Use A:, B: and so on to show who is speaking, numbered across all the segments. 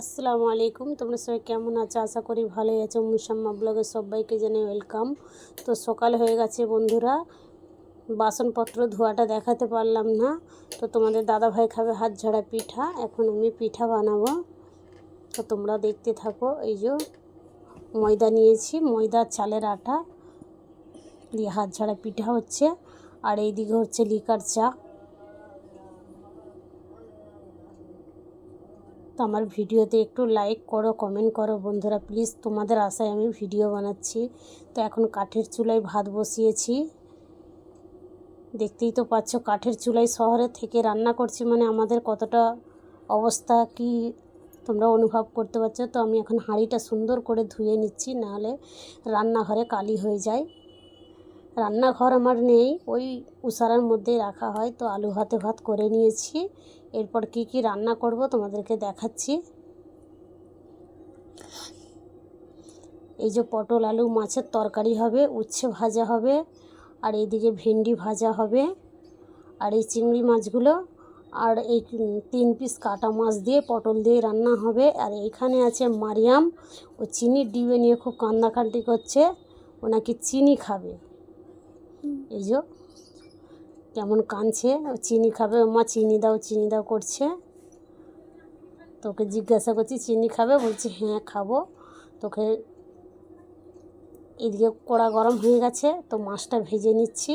A: আসসালামু আলাইকুম। তোমরা সবাই কেমন আছো? আশা করি ভালোই আছো। মুসাম্মা ব্লগে সবাইকে জানাই ওয়েলকাম। তো সকাল হয়ে গেছে বন্ধুরা। বাসনপত্র ধোয়াটা দেখাতে পারলাম না। তো তোমাদের দাদা ভাই খাবে হাত ঝাড়া পিঠা। এখন আমি পিঠা বানাবো। তো তোমরা দেখতে থাকো। এই যে ময়দা নিয়েছি। ময়দা, চালের আটা দিয়ে হাত ঝাড়া পিঠা হচ্ছে। আর এইদিকে হচ্ছে লিকার চা। তো আমার ভিডিওতে একটু লাইক করো কমেন্ট করো বন্ধুরা। প্লিজ তোমাদের আশায় আমি ভিডিও বানাচ্ছি। তো এখন কাঠের চুলায় ভাত বসিয়েছি। দেখতেই তো পাচ্ছ, কাঠের চুলায় শহরে থেকে রান্না করছি মানে আমাদের কতটা অবস্থা, কি তোমরা অনুভব করতে পারছ। তো আমি এখন হাঁড়িটা সুন্দর করে ধুয়ে নিচ্ছি, নাহলে রান্নাঘরে কালি হয়ে যায়। রান্নাঘর আমার নেই, ওই উষারার মধ্যেই রাখা হয়, তো আলু ভাতে ভাত করে নিয়েছি। এরপর কি কি রান্না করব তোমাদেরকে দেখাচ্ছি। এই যে পটল আলু, মাছের তরকারি হবে, উচ্ছে ভাজা হবে, আর এইদিকে ভেন্ডি ভাজা হবে, আর এই চিংড়ি মাছগুলো, আর এই তিন পিস কাটা মাছ দিয়ে পটল দিয়ে রান্না হবে। আর এইখানে আছে মারিয়াম, ও চিনির ডিবে নিয়ে খুব কান্দাকান্তি করছে, ও নাকি চিনি খাবে। এই যে, কেমন কাঁদছে চিনি খাবে, মা চিনি দাও চিনি দাও করছে। তোকে জিজ্ঞাসা করছি, চিনি খাবে? বলছি হ্যাঁ খাব। তোকে এদিকে কড়া গরম হয়ে গেছে, তো মাছটা ভেজে নিচ্ছি।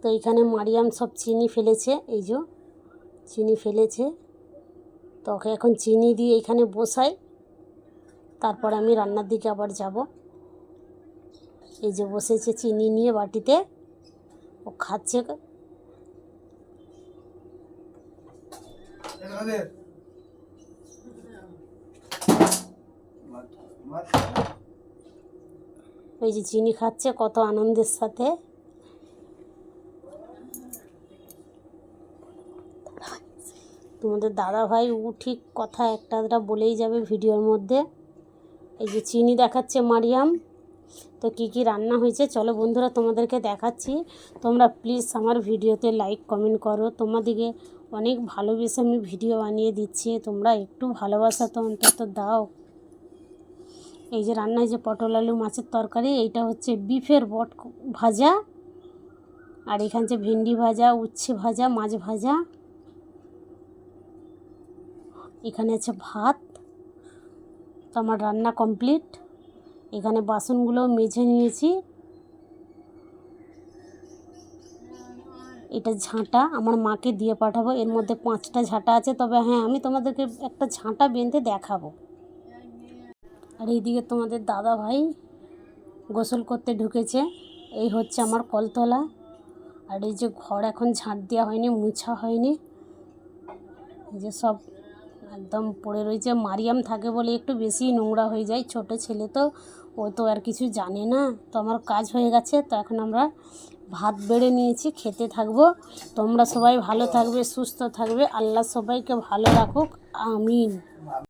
A: তো এইখানে মারিয়াম সব চিনি ফেলেছে, এই যে, চিনি ফেলেছে। তো ওকে এখন চিনি দিয়ে এখানে বসাই। তারপর আমি রান্নার দিকে আবার যাব। এই যে বসেছে চিনি নিয়ে বাটিতে। ও খাচ্ছে। ওই যে চিনি খাচ্ছে কত আনন্দের সাথে। তোমাদের দাদা ভাই ও ঠিক কথা একটা বলেই যাবে ভিডিওর মধ্যে। এই যে চিনি দেখাচ্ছে মারিয়াম। তো কী কী রান্না হয়েছে? চলো বন্ধুরা, তোমাদেরকে দেখাচ্ছি। তোমরা প্লিজ আমার ভিডিওতে লাইক কমেন্ট করো। তোমাদেরকে অনেক ভালোবেসে আমি ভিডিও বানিয়ে দিচ্ছি। তোমরা একটু ভালোবাসা তো অন্তত দাও। এই যে রান্না হয়েছে পটল আলু মাছের তরকারি। এইটা হচ্ছে বিফের বট ভাজা। আর এখানে যে ভেন্ডি ভাজা, উচ্ছে ভাজা, মাছ ভাজা। এখানে আছে ভাত। তো আমার রান্না কমপ্লিট। এখানে বাসনগুলো মেঝে নিয়েছি। এটা ঝাঁটা, আমার মাকে দিয়ে পাঠাবো। এর মধ্যে পাঁচটা ঝাঁটা আছে। তবে হ্যাঁ আমি তোমাদেরকে একটা ঝাঁটা বেঁধে দেখাবো। আর এইদিকে তোমাদের দাদা ভাই গোসল করতে ঢুকেছে। এই হচ্ছে আমার কলতলা। আর এই যে ঘর এখন ঝাঁট দেওয়া হয়নি, মুছা হয়নি। এই যে সব একদম পড়ে রয়েছে। মারিয়াম থাকে বলে একটু বেশি নোংরা হয়ে যায়। ছোট ছেলে তো, ও তো আর কিছু জানে না। তো আমার কাজ হয়ে গেছে, তো এখন আমরা ভাত বেড়ে নিয়েছি, খেতে থাকব। তোমরা সবাই ভালো থাকবে, সুস্থ থাকবে। আল্লাহ সবাইকে ভালো রাখুক। আমিন।